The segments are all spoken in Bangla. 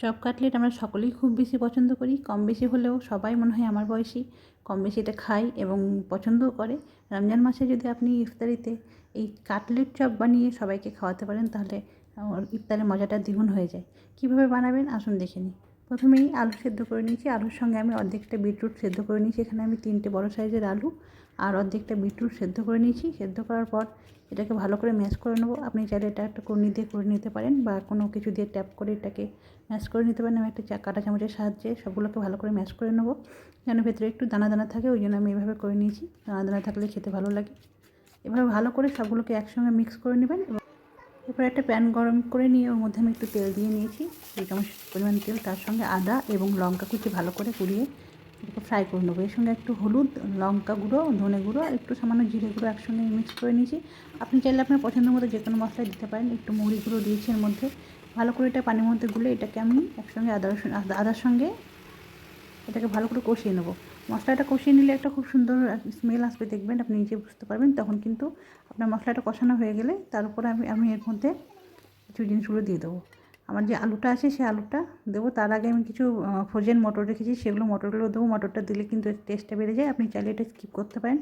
চপ কাটলেট আমরা সকলেই খুব বেশি পছন্দ করি। কম বেশি হলেও সবাই মনে হয় আমার বয়সী। কম বেশি এটা খাই এবং পছন্দও করে। রমজান মাসে যদি আপনি ইফতারিতে এই কাটলেট চপ বানিয়ে সবাইকে খাওয়াতে পারেন, তাহলে ইফতারের মজাটা দ্বিগুণ হয়ে যায়। কীভাবে বানাবেন আসুন দেখে নিই। প্রথমেই আলু সেদ্ধ করে নিয়েছি। আলুর সঙ্গে আমি অর্ধেকটা বিটরুট সেদ্ধ করে নিয়েছি। এখানে আমি তিনটে বড় সাইজের আলু আর অর্ধেকটা বিটরুট সেদ্ধ করে নিয়েছি। সেদ্ধ করার পর এটাকে ভালো করে ম্যাশ করে নেব। আপনি চাইলে এটা একটা কর্নি দিয়ে করে নিতে পারেন বা কোনো কিছু দিয়ে ট্যাপ করে এটাকে ম্যাশ করে নিতে পারেন। আমি একটা চা কাঁটা চামচের সাহায্যে সবগুলোকে ভালো করে ম্যাশ করে নেব। যেন ভেতরে একটু দানা দানা থাকে, ওই জন্য আমি এভাবে করে নিয়েছি। দানা দানা থাকলে খেতে ভালো লাগে। এভাবে ভালো করে সবগুলোকে একসঙ্গে মিক্স করে নেবেন এবং এরপর একটা প্যান গরম করে নিয়ে, ওর মধ্যে আমি একটু তেল দিয়ে নিয়েছি। দুই চামচ পরিমাণ তেল, তার সঙ্গে আদা এবং লঙ্কা কুচি ভালো করে পুড়িয়ে এটাকে ফ্রাই করে নেব। এর সঙ্গে একটু হলুদ, লঙ্কা গুঁড়ো, ধনে গুঁড়ো একটু সামান্য জিরে গুঁড়ো একসঙ্গে মিক্স করে নিয়েছি। আপনি চাইলে আপনার পছন্দ মতো যে কোনো মশলা দিতে পারেন, একটু মুড়ি গুঁড়ো দিয়েছি এর মধ্যে। ভালো করে এটা পানির মধ্যে গুলে এটাকে আমি একসঙ্গে আদা রসুন, আদা- আদার সঙ্গে এটাকে ভালো করে কষিয়ে নেব। মশলাটা কষিয়ে নিলে একটা খুব সুন্দর স্মেল আসবে, দেখবেন আপনি নিজে বুঝতে পারবেন। তখন কিন্তু আপনার মশলাটা কষানো হয়ে গেলে তার উপরে আমি আমি এর মধ্যে কিছু জিনিসগুলো দিয়ে দেবো। আমার যে আলুটা আছে সেই আলুটা দেবো। তার আগে আমি কিছু ফ্রোজেন মটর রেখেছি। সেগুলো মটরগুলো দেবো। মটরটা দিলে কিন্তু টেস্টটা বেড়ে যায়। আপনি চাইলে এটা স্কিপ করতে পারেন।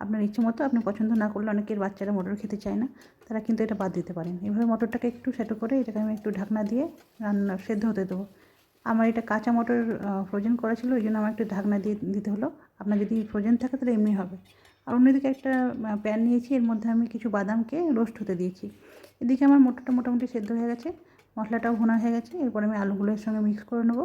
আপনার ইচ্ছে মতো। আপনি পছন্দ না করলে অনেকের বাচ্চারা মটর খেতে চায় না। তারা কিন্তু এটা বাদ দিতে পারেন। এভাবে মটরটাকে একটু সেটো করে এটাকে আমি একটু ঢাকনা দিয়ে রান্না, সেদ্ধ হতে দেবো। আমার এটা কাঁচা মটর ফ্রোজেন করা ছিল, ওই জন্য আমার একটু ঢাকনা দিয়ে দিতে হলো। আপনার যদি ফ্রোজেন থাকে তাহলে এমনি হবে। আর অন্যদিকে একটা প্যান নিয়েছি, এর মধ্যে আমি কিছু বাদামকে রোস্ট হতে দিয়েছি। এদিকে আমার মটরটা মোটামুটি সেদ্ধ হয়ে গেছে, মশলাটাও ভোনা হয়ে গেছে, এরপর আমি আলুগুলোর সঙ্গে মিক্স করে নেব।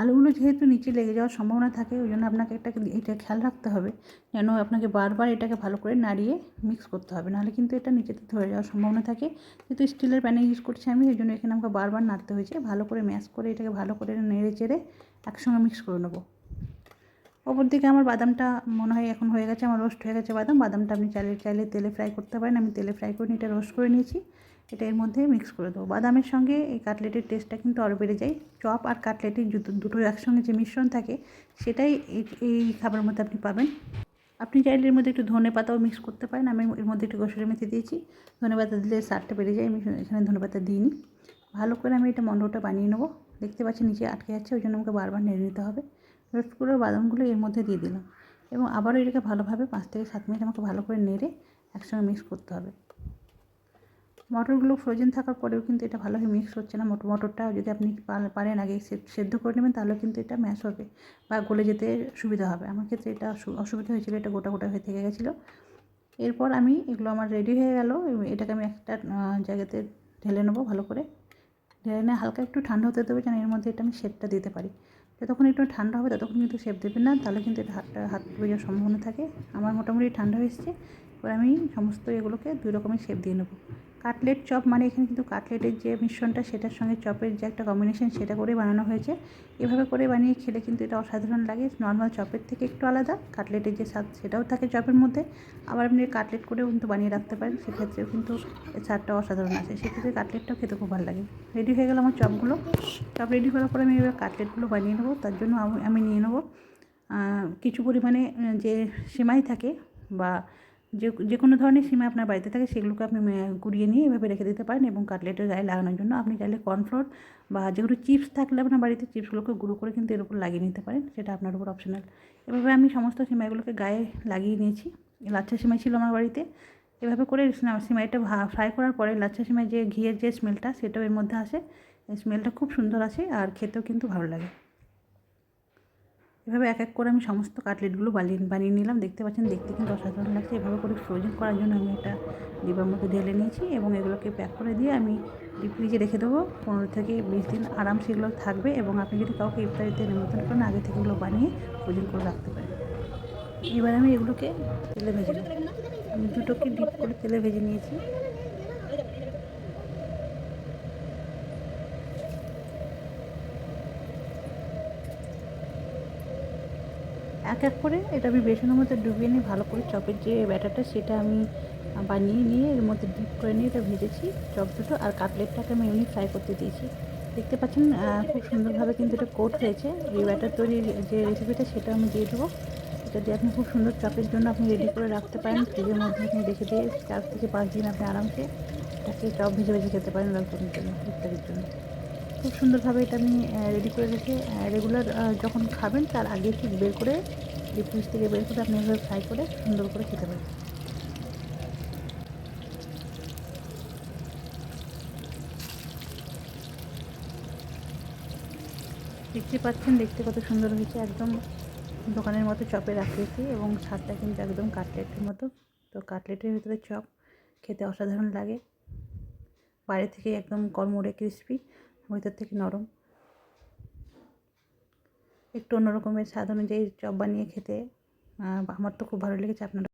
আলুগুলো যেহেতু নিচে লেগে যাওয়ার সম্ভাবনা থাকে, ওই জন্য আপনাকে একটা এটা খেয়াল রাখতে হবে যেন আপনাকে বারবার এটাকে ভালো করে নাড়িয়ে মিক্স করতে হবে। নাহলে কিন্তু এটা নিচেতে ধরে যাওয়ার সম্ভাবনা থাকে। যেহেতু স্টিলের প্যানে ইউজ করছি আমি, ওই জন্য এখানে আমাকে বারবার নাড়তে হয়েছে। ভালো করে ম্যাশ করে এটাকে ভালো করে নেড়ে চেড়ে একসঙ্গে মিক্স করে নেব। ওপর দিকে আমার বাদামটা মনে হয় এখন হয়ে গেছে, আমার রোস্ট হয়ে গেছে বাদাম। বাদামটা আপনি চাইলে চাইলে তেলে ফ্রাই করতে পারেন। আমি তেলে ফ্রাই করে নিয়ে এটা রোস্ট করে নিয়েছি। এটা এর মধ্যে মিক্স করে দেবো। বাদামের সঙ্গে এই কাটলেটের টেস্টটা কিন্তু আরও বেড়ে যায়। চপ আর কাটলেটের দুটো দুটোর একসঙ্গে যে মিশ্রণ থাকে, সেটাই এই এই খাবারের মধ্যে আপনি পাবেন। আপনি চাইলে এর মধ্যে একটু ধনে পাতাও মিক্স করতে পারেন। আমি এর মধ্যে একটু গোসরে মেথি দিয়েছি। ধনে পাতা দিলে স্বাদটা বেড়ে যায়। আমি এখানে ধনে পাতা দিইনি। ভালো করে আমি এটা মন্ডটা বানিয়ে নেব। দেখতে পাচ্ছি নিচে আটকে যাচ্ছে, ওই জন্য আমাকে বারবার নেড়ে নিতে হবে। করে বাদামগুলো এর মধ্যে দিয়ে দিলাম। এবং আবারও এটাকে ভালোভাবে পাঁচ থেকে সাত মিনিট আমাকে ভালো করে নেড়ে একসঙ্গে মিক্স করতে হবে। মটরগুলো ফ্রোজেন থাকার পরেও কিন্তু এটা ভালোভাবে মিক্স হচ্ছে না। মটর মটরটা যদি আপনি পারেন আগে সেদ্ধ করে নেবেন, তাহলে কিন্তু এটা ম্যাশ হবে বা গলে যেতে সুবিধা হবে। আমার ক্ষেত্রে এটা অসু- অসুবিধা হয়েছিল, এটা গোটা গোটা হয়ে থেকে গেছিল। এরপর আমি এগুলো আমার রেডি হয়ে গেল। এটাকে আমি একটা জায়গাতে ঢেলে নেব ভালো করে। ঢেলে নিয়ে হালকা একটু ঠান্ডা হতে দেবো যেন এর মধ্যে এটা আমি শেপটা দিতে পারি। যতক্ষণ একটু ঠান্ডা হবে, ততক্ষণ কিন্তু শেপ দেবেন না, তাহলে কিন্তু এটা হাতটা হাত যাওয়ার সম্ভাবনা থাকে। আমার মোটামুটি ঠান্ডা হয়ে এসছে। এবার আমি সমস্ত এগুলোকে দুই রকমের শেপ দিয়ে নেব। কাটলেট চপ মানে এখানে কিন্তু কাটলেটের যে মিশ্রণটা, সেটার সঙ্গে চপের যে একটা কম্বিনেশন সেটা করে বানানো হয়েছে। এভাবে করে বানিয়ে খেলে কিন্তু এটা অসাধারণ লাগে। নর্মাল চপের থেকে একটু আলাদা কাটলেটের যে স্বাদ, সেটাও থাকে চপের মধ্যে। আবার আপনি কাটলেট করেও কিন্তু বানিয়ে রাখতে পারেন, সেক্ষেত্রেও কিন্তু স্বাদটা অসাধারণ আছে। সেক্ষেত্রে কাটলেটটাও খেতে খুব ভালো লাগে। রেডি হয়ে গেল আমার চপগুলো চপ রেডি করার পরে আমি এবার কাটলেটগুলো বানিয়ে নেব। তার জন্য আমি নিয়ে নেব। কিছু পরিমাণে যে সেমাই থাকে বা যে যে কোনো ধরনের সিমাই আপনার বাড়িতে থাকে সেগুলোকে আপনি কুড়িয়ে নিয়ে এভাবে রেখে দিতে পারেন এবং কাটলেটের গায়ে লাগানোর জন্য আপনি চাইলে কর্নফ্লোর বা যেগুলো চিপস থাকলে আপনার বাড়িতে চিপসগুলোকে গুঁড়ো করে কিন্তু এর উপর লাগিয়ে নিতে পারেন, সেটা আপনার উপর অপশনাল এভাবে আমি সমস্ত সিমাইগুলোকে গায়ে লাগিয়ে নিয়েছি। লাচ্ছা সিমাই ছিল আমার বাড়িতে। এভাবে করে সিমাইটা ফ্রাই করার পরে লাচ্ছা সিমাই যে ঘিয়ের যে স্মেলটা সেটাও এর মধ্যে আসে। স্মেলটা খুব সুন্দর আসে আর খেতেও কিন্তু ভালো লাগে। এভাবে এক এক করে আমি সমস্ত কাটলেটগুলো বানিয়ে বানিয়ে নিলাম। দেখতে পাচ্ছেন, দেখতে কিন্তু অসাধারণ লাগছে। এভাবে করে ফ্রোজেন করার জন্য আমি একটা ডিবার মধ্যে ঢেলে নিয়েছি এবং এগুলোকে প্যাক করে দিয়ে আমি ডিপ ফ্রিজে রেখে দেবো। পনেরো থেকে বিশ দিন আরাম সেগুলো থাকবে এবং আপনি যদি কাউকে ইফতারিতে নিমন্ত্রণ করেন, আগে থেকে এগুলো বানিয়ে ফ্রোজেন করে রাখতে পারেন। এবার আমি এগুলোকে তেলে ভেজে আমি দুটোকে ডিপ করে তেলে ভেজে নিয়েছি। এক এক করে এটা আমি বেসনের মধ্যে ডুবিয়ে নিয়ে ভালো করে চপের যে ব্যাটারটা সেটা আমি বানিয়ে নিয়ে এর মধ্যে ডিপ করে নিয়ে এটা ভেজেছি চপ দুটো আর কাটলেটটাকে আমি এমনি ফ্রাই করতে দিয়েছি। দেখতে পাচ্ছেন খুব সুন্দরভাবে কিন্তু এটা কোট হয়েছে। এই ব্যাটার তৈরির যে রেসিপিটা সেটা আমি দিয়ে দেবো। এটা দিয়ে আপনি খুব সুন্দর চপের জন্য আপনি রেডি করে রাখতে পারেন। ফ্রিজের মধ্যে আপনি রেখে দিয়ে চার থেকে পাঁচ দিন আপনি আরামসে এটাকে চপ ভেজে ভেজে খেতে পারেন রমজানের জন্য, ইত্যাদির জন্য। খুব সুন্দরভাবে এটা আমি রেডি করে রেখে রেগুলার যখন খাবেন তার আগে ঠিক বের করে ফ্রিজ থেকে বের করে আপনি এভাবে ফ্রাই করে সুন্দর করে খেতে পারেন। দেখতে পাচ্ছেন, দেখতে কত সুন্দর হয়েছে, একদম দোকানের মতো চপে রাখিয়েছি এবং স্বাদটা কিন্তু একদম কাটলেটের মতো। তো কাটলেটের ভিতরে চপ খেতে অসাধারণ লাগে। বাইরে থেকে একদম কড়মড়ে ক্রিস্পি ভিতর থেকে নরম। একটু অন্যরকমের স্বাদ অনুযায়ী চপ বানিয়ে খেতে আমার তো খুব ভালো লেগেছে। আপনারা